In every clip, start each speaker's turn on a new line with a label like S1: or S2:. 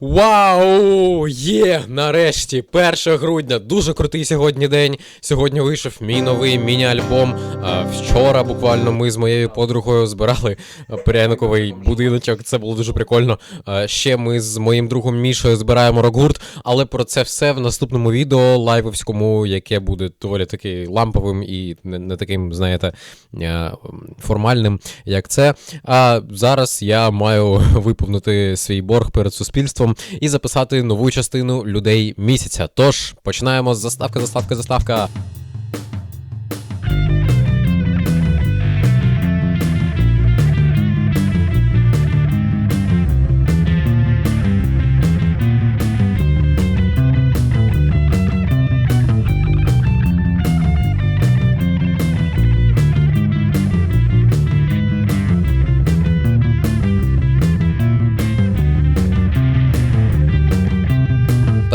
S1: Вау! Є! Нарешті! 1 грудня. Дуже крутий сьогодні день. Сьогодні вийшов мій новий міні-альбом. Вчора буквально ми з моєю подругою збирали пряниковий будиночок. Це було дуже прикольно. Ще ми з моїм другом Мішою збираємо рок-гурт, але про це все в наступному відео лайвовському, яке буде доволі таки ламповим і не таким, знаєте, формальним, як це. А зараз я маю виповнити свій борг перед суспільством і записати нову частину людей місяця. Тож починаємо з заставка, заставка, заставка.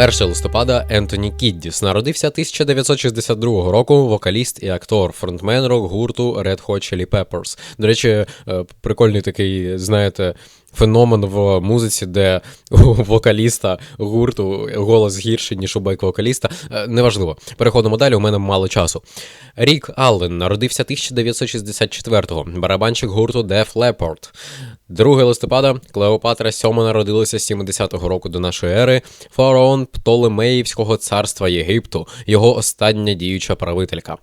S1: Перше листопада Ентоні Кіддіс народився 1962 року. Вокаліст і актор, фронтмен рок-гурту Red Hot Chili Peppers. До речі, е, прикольний такий, знаєте. Феномен в музиці, де у вокаліста гурту голос гірший, ніж у бек-вокаліста. Е, Неважливо. Переходимо далі, у мене мало часу. Рік Аллен народився 1964-го, барабанщик гурту Def Leppard. 2 листопада Клеопатра VII народилася 70-го року до нашої ери, фараон Птолемеївського царства Єгипту, його остання діюча правителька.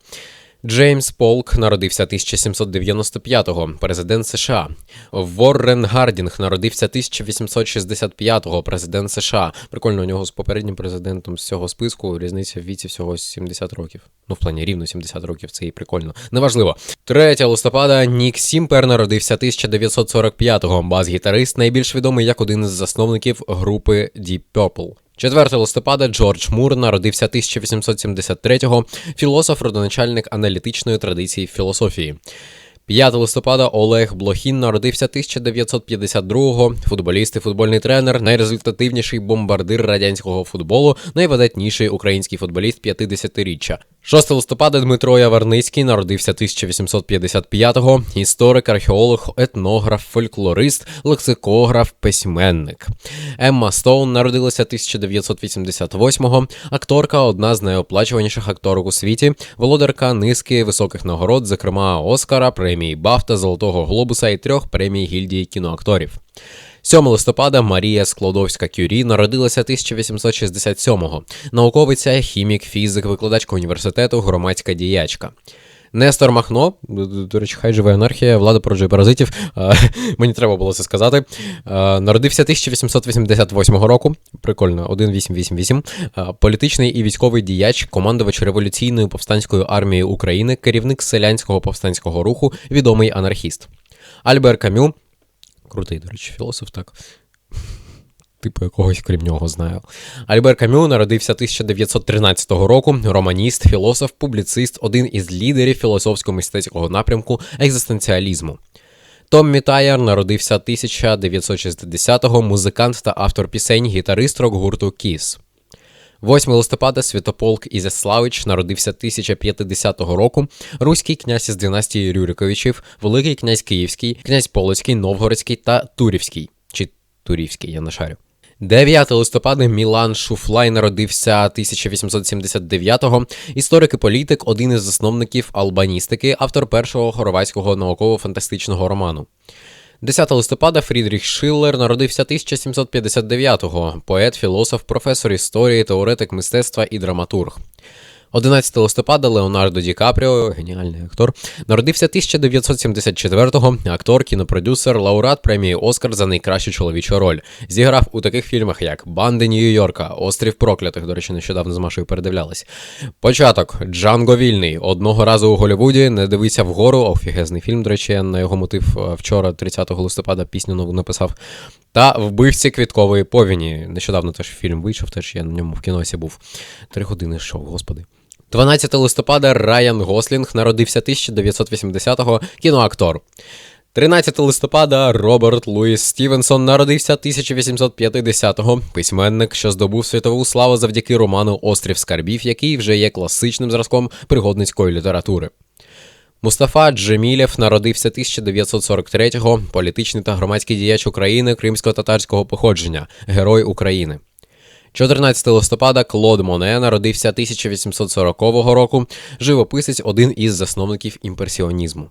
S1: Джеймс Полк народився 1795-го, президент США. Воррен Гардінг народився 1865-го, президент США. Прикольно, у нього з попереднім президентом з цього списку різниця в віці всього 70 років. Ну, в плані рівно 70 років, це і прикольно. Неважливо. 3 листопада Нік Сімпер народився 1945-го, бас-гітарист, найбільш відомий як один із засновників групи Deep Purple. 4 листопада Джордж Мур народився 1873-го, філософ, родоначальник аналітичної традиції філософії. 5 листопада Олег Блохін народився 1952-го, футболіст і футбольний тренер, найрезультативніший бомбардир радянського футболу, найвидатніший український футболіст 50-річчя. 6 листопада Дмитро Яворницький народився 1855-го, історик, археолог, етнограф, фольклорист, лексикограф, письменник. Емма Стоун народилася 1988-го, акторка, одна з найоплачуваніших акторок у світі, володарка низки високих нагород, зокрема Оскара, премії Бафта, Золотого Глобуса і трьох премій гільдії кіноакторів. 7 листопада Марія Склодовська Кюрі народилася 1867-го. Науковиця, хімік, фізик, викладачка університету, громадська діячка. Нестор Махно, до, речі, хай живе анархія, влада породжує паразитів. Мені треба було це сказати. Народився 1888 року. Прикольно, 1888. Політичний і військовий діяч, командувач революційної повстанської армії України, керівник селянського повстанського руху, відомий анархіст. Альбер Камю, крутий, до речі, філософ, так. Типу якогось крім нього знаю. Альбер Камю народився 1913 року. Романіст, філософ, публіцист, один із лідерів філософсько-мистецького напрямку екзистенціалізму. Том Мітаєр народився 1960-го, музикант та автор пісень, гітарист рок-гурту Кіс. 8 листопада Святополк Ізяславич народився 1050 року. Руський князь із династії Рюриковичів, Великий князь Київський, князь Полоцький, Новгородський та Турівський. Чи Турівський, я не шарю. 9 листопада Мілан Шуфлай народився 1879-го. Історик і політик, один із засновників албаністики, автор першого хорватського науково-фантастичного роману. 10 листопада Фрідріх Шиллер народився 1759-го. Поет, філософ, професор історії, теоретик мистецтва і драматург. 11 листопада Леонардо Ді Капріо, геніальний актор, народився 1974-го, актор, кінопродюсер, лауреат премії Оскар за найкращу чоловічу роль. Зіграв у таких фільмах, як Банди Нью-Йорка, Острів Проклятих. До речі, нещодавно з Машою передивлялись. Початок Джанго Вільний. Одного разу у Голлівуді не дивися вгору. Офігезний фільм, до речі, я на його мотив е, вчора, 30 листопада, пісню нову написав. Та вбивці квіткової повіні. Нещодавно теж фільм вийшов, теж я на ньому в кіносі був. Три години шоу, господи. 12 листопада Райан Гослінг народився 1980-го, кіноактор. 13 листопада Роберт Луїс Стівенсон народився 1850-го, письменник, що здобув світову славу завдяки роману Острів Скарбів, який вже є класичним зразком пригодницької літератури. Мустафа Джемілєв народився 1943-го, політичний та громадський діяч України кримсько-татарського походження, Герой України. 14 листопада Клод Моне народився 1840 року, живописець один із засновників імпресіонізму.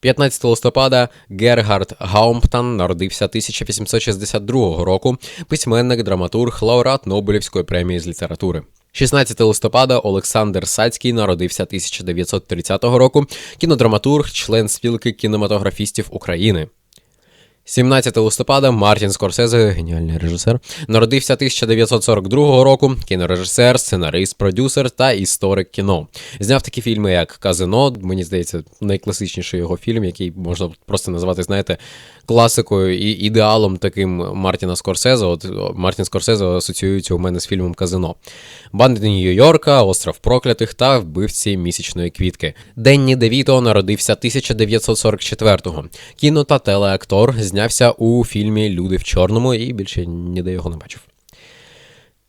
S1: 15 листопада Гергард Гаумптан народився 1862 року, письменник, драматург, лауреат Нобелівської премії з літератури. 16 листопада Олександр Сацький народився 1930 року, кінодраматург, член спілки кінематографістів України. 17 листопада Мартін Скорсезе, геніальний режисер, народився 1942 року. Кінорежисер, сценарист, продюсер та історик кіно. Зняв такі фільми, як Казино. Мені здається, найкласичніший його фільм, який можна просто назвати, знаєте, класикою і ідеалом таким Мартіна Скорсезе. От Мартін Скорсезе асоціюється у мене з фільмом Казино. Банди Нью-Йорка, Остров Проклятих та вбивці місячної квітки. Денні Девіто народився 1944-го. Кіно та телеактор знявся у фільмі Люди в чорному і більше ніде його не бачив.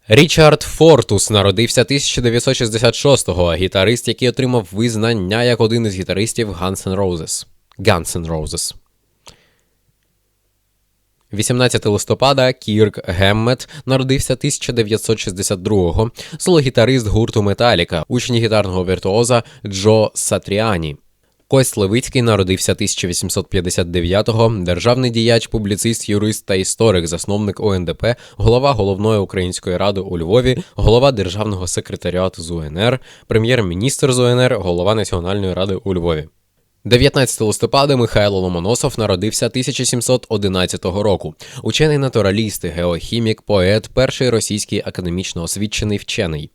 S1: Річард Фортус народився 1966-го, гітарист, який отримав визнання як один із гітаристів Guns N' Roses. Guns N' Roses. 18 листопада Кірк Геммет народився 1962-го, соло-гітарист гурту Металіка, учень гітарного віртуоза Джо Сатріані. Кость Левицький народився 1859-го, державний діяч, публіцист, юрист та історик, засновник ОНДП, голова головної української ради у Львові, голова державного секретаріату з УНР, прем'єр-міністр з УНР, голова Національної ради у Львові. 19 листопада Михайло Ломоносов народився 1711 року. Учений натураліст, геохімік, поет, перший російський академічно освічений вчений.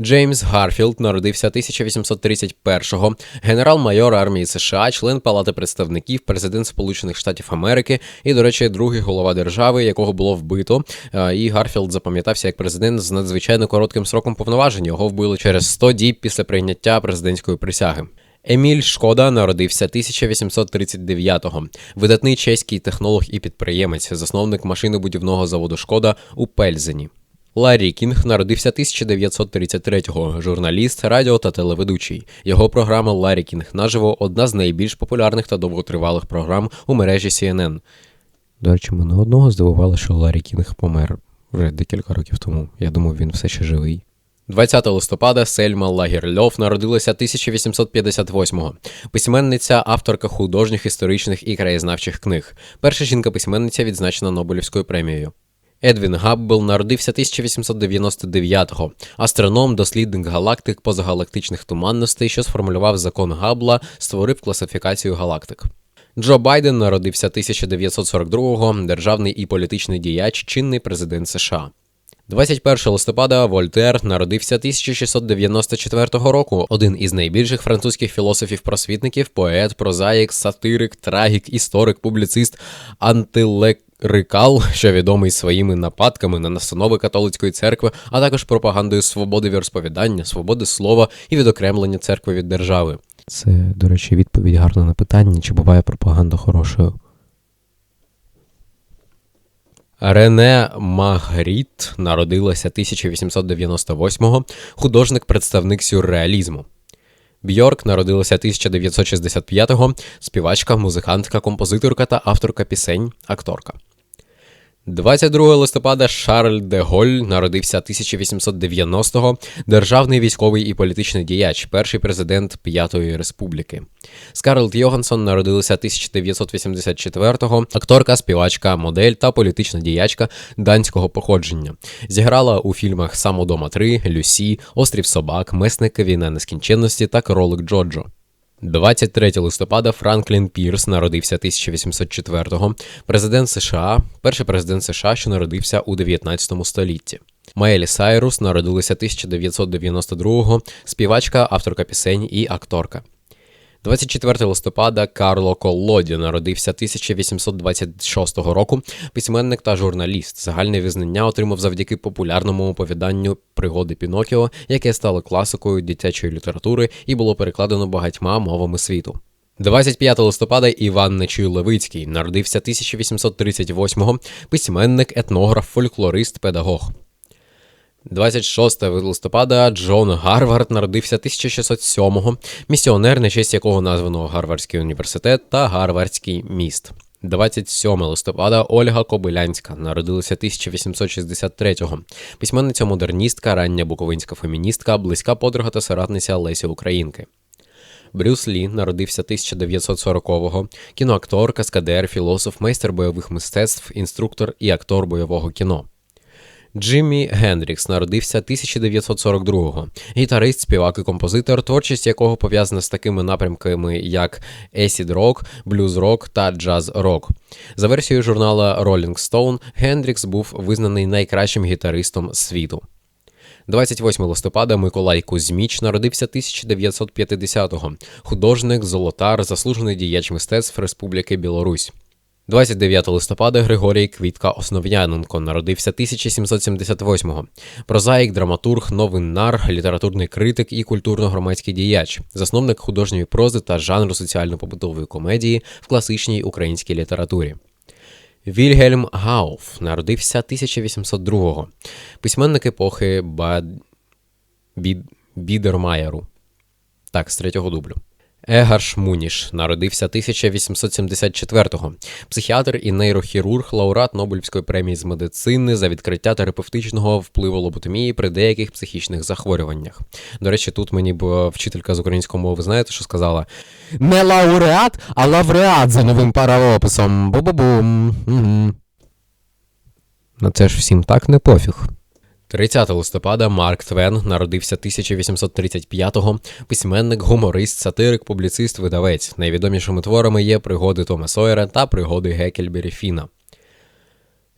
S1: Джеймс Гарфілд народився 1831-го, генерал-майор армії США, член Палати представників, президент Сполучених Штатів Америки і, до речі, другий голова держави, якого було вбито. І Гарфілд запам'ятався як президент з надзвичайно коротким сроком повноважень. Його вбили через 100 діб після прийняття президентської присяги. Еміль Шкода народився 1839-го. Видатний чеський технолог і підприємець, засновник машинобудівного заводу Шкода у Пельзені. Ларрі Кінг народився 1933-го, журналіст, радіо та телеведучий. Його програма Ларрі Кінг наживо одна з найбільш популярних та довготривалих програм у мережі CNN. До речі, мене одного здивувало, що Ларрі Кінг помер вже декілька років тому. Я думав, він все ще живий. 20 листопада Сельма Лагерльов народилася 1858-го. Письменниця, авторка художніх, історичних і краєзнавчих книг. Перша жінка-письменниця відзначена Нобелівською премією. Едвін Габбел народився 1899-го. Астроном, дослідник галактик позагалактичних туманностей, що сформулював закон Габла, створив класифікацію галактик. Джо Байден народився 1942-го, державний і політичний діяч, чинний президент США. 21 листопада Вольтер народився 1694 року. Один із найбільших французьких філософів-просвітників, поет, прозаїк, сатирик, трагік, історик, публіцист, антилекрикал, що відомий своїми нападками на настанови католицької церкви, а також пропагандою свободи віросповідання, свободи слова і відокремлення церкви від держави. Це, до речі, відповідь гарна на питання, чи буває пропаганда хорошою. Рене Магріт народилася 1898-го, художник-представник сюрреалізму. Бьорк народилася 1965-го, співачка, музикантка, композиторка та авторка пісень, акторка. 22 листопада Шарль де Голь народився 1890-го, державний військовий і політичний діяч, перший президент П'ятої республіки. Скарлетт Йогансон народилася 1984-го, акторка, співачка, модель та політична діячка данського походження. Зіграла у фільмах Самодома 3, Люсі, Острів Собак, Месник Війна нескінченності та Кролик Джоджо. 23 листопада Франклін Пірс народився 1804-го, президент США, перший президент США, що народився у 19 столітті. Маелі Сайрус народилася 1992-го, співачка, авторка пісень і акторка. 24 листопада Карло Коллоді народився 1826 року. Письменник та журналіст. Загальне визнання отримав завдяки популярному оповіданню пригоди Пінокіо, яке стало класикою дитячої літератури і було перекладено багатьма мовами світу. 25 листопада Іван Нечуй Левицький народився 1838-го, письменник, етнограф, фольклорист, педагог. 26 листопада Джон Гарвард народився 1607-го, місіонер, на честь якого названо Гарвардський університет та Гарвардський міст. 27 листопада Ольга Кобилянська народилася 1863-го. Письменниця модерністка, рання буковинська феміністка, близька подруга та соратниця Лесі Українки. Брюс Лі народився 1940-го, кіноактор, каскадер, філософ, майстер бойових мистецтв, інструктор і актор бойового кіно. Джиммі Гендрікс народився 1942-го. Гітарист, співак і композитор, творчість якого пов'язана з такими напрямками, як есід рок, блюз рок та джаз рок. За версією журнала Rolling Stone, Гендрікс був визнаний найкращим гітаристом світу. 28 листопада Миколай Кузьміч народився 1950-го. Художник, золотар, заслужений діяч мистецтв Республіки Білорусь. 29 листопада Григорій Квітка Основ'яненко народився 1778-го. Прозаїк, драматург, новинар, літературний критик і культурно-громадський діяч, засновник художньої прози та жанру соціально-побутової комедії в класичній українській літературі. Вільгельм Гауф народився 1802-го. Письменник епохи Бад... Бід... Бідермаєру. Так, з третього дублю. Егарш Муніш народився 1874-го. Психіатр і нейрохірург, лауреат Нобелівської премії з медицини за відкриття терапевтичного впливу лоботомії при деяких психічних захворюваннях. До речі, тут мені б вчителька з української мови, знаєте, що сказала? Не лауреат, а лавреат за новим правописом. Бу-бу-бум. Угу. На це ж всім так не пофіг. 30 листопада Марк Твен народився 1835-го, письменник, гуморист, сатирик, публіцист, видавець. Найвідомішими творами є пригоди Тома Сойера та пригоди Гекельбері Фіна.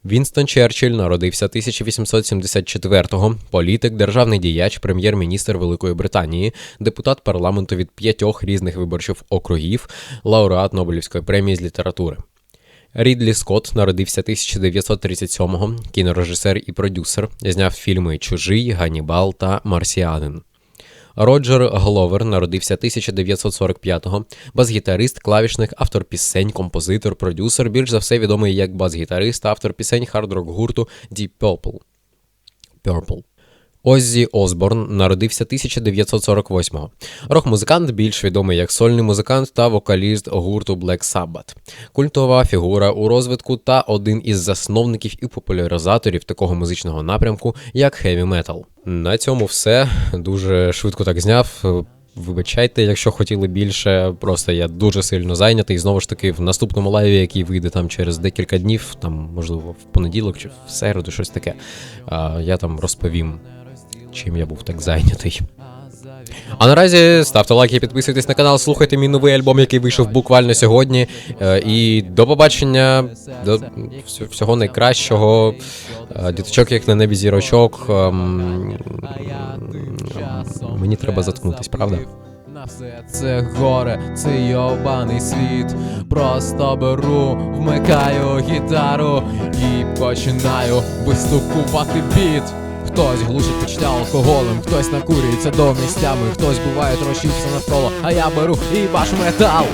S1: Вінстон Черчилль народився 1874-го, політик, державний діяч, прем'єр-міністр Великої Британії, депутат парламенту від п'ятьох різних виборчих округів, лауреат Нобелівської премії з літератури. Рідлі Скотт народився 1937-го, кінорежисер і продюсер, зняв фільми Чужий, Ганібал та Марсіанин. Роджер Гловер народився 1945-го, бас-гітарист, клавішник, автор пісень, композитор, продюсер, більш за все відомий як бас-гітарист, автор пісень хард-рок гурту Deep Purple. Purple. Оззі Осборн народився 1948-го. Рок-музикант, більш відомий як сольний музикант та вокаліст гурту Black Sabbath. Культова фігура у розвитку та один із засновників і популяризаторів такого музичного напрямку, як heavy metal. На цьому все. Дуже швидко так зняв. Вибачайте, якщо хотіли більше, просто я дуже сильно зайнятий. І знову ж таки, в наступному лайві, який вийде там через декілька днів, там, можливо, в понеділок чи в середу, щось таке, я там розповім чим я був так зайнятий. А наразі ставте лайки, підписуйтесь на канал, слухайте мій новий альбом, який вийшов буквально сьогодні. Е, і до побачення, до всього найкращого. Е, діточок, як на небі зірочок. Ем, мені треба заткнутись, правда?
S2: На все це горе, це йобаний світ. Просто беру, вмикаю гітару і починаю вистукувати біт. Хтось глушить почне алкоголем, хтось накурюється до місцями, хтось буває трощиться навколо, а я беру і баш метал.